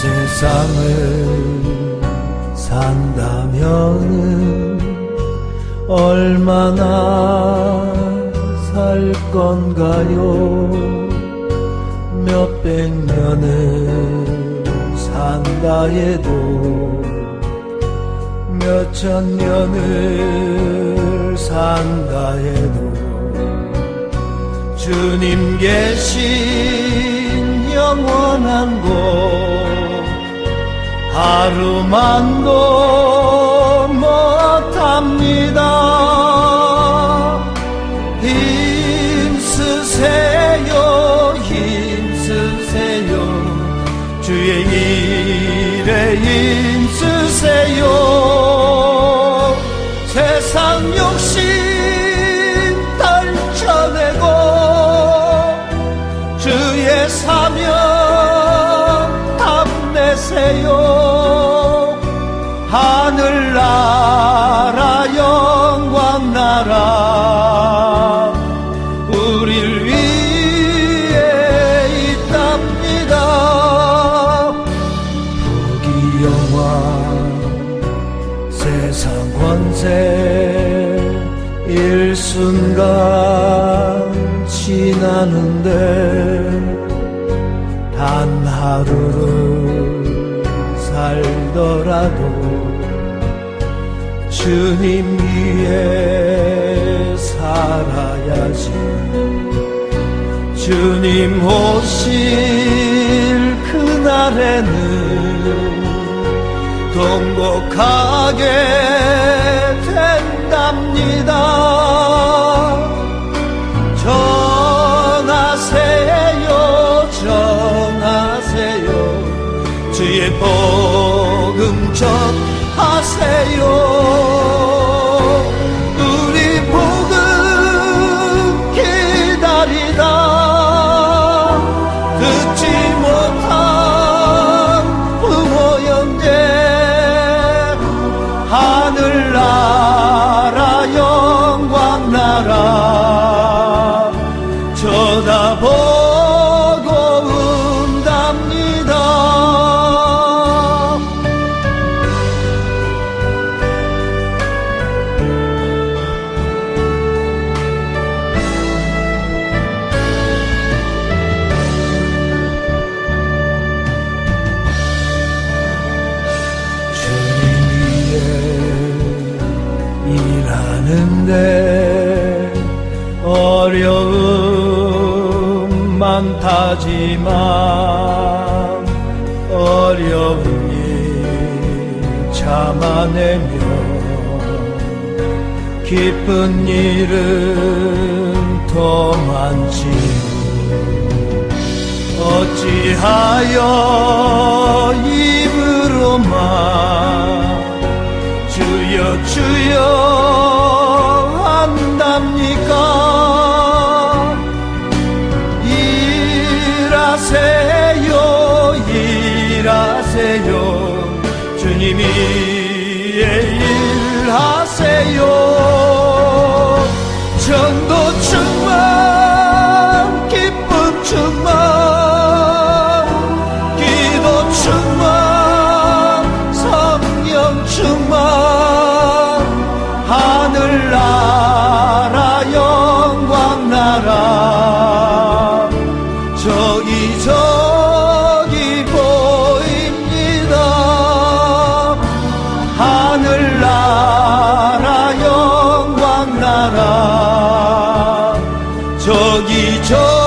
세상을 산다면은 얼마나 살 건가요? 몇백 년을 산다 해도 몇천 년을 산다 해도 주님 계신 영원한 곳 하루만도 못합니다. 힘쓰세요 힘쓰세요. 주의 일에 힘쓰세요. 세상 욕심 떨쳐내고 주의 사명 답내세요. 하늘나라 영광나라. 우릴 위해 있답니다. 부귀 영화 세상 권세 일순간 지나는데 단 하루를 살더라도 주님 위해 살아야지. 주님 오실 그날에는 통곡하게 복음 전하세요. 일하는데 어려움 많다지만 어려운 일 참아내며 기쁜 일은 더 많지. 어찌하여 입으로만 주여 주여 일하세요 일하세요. 주님이 여기저기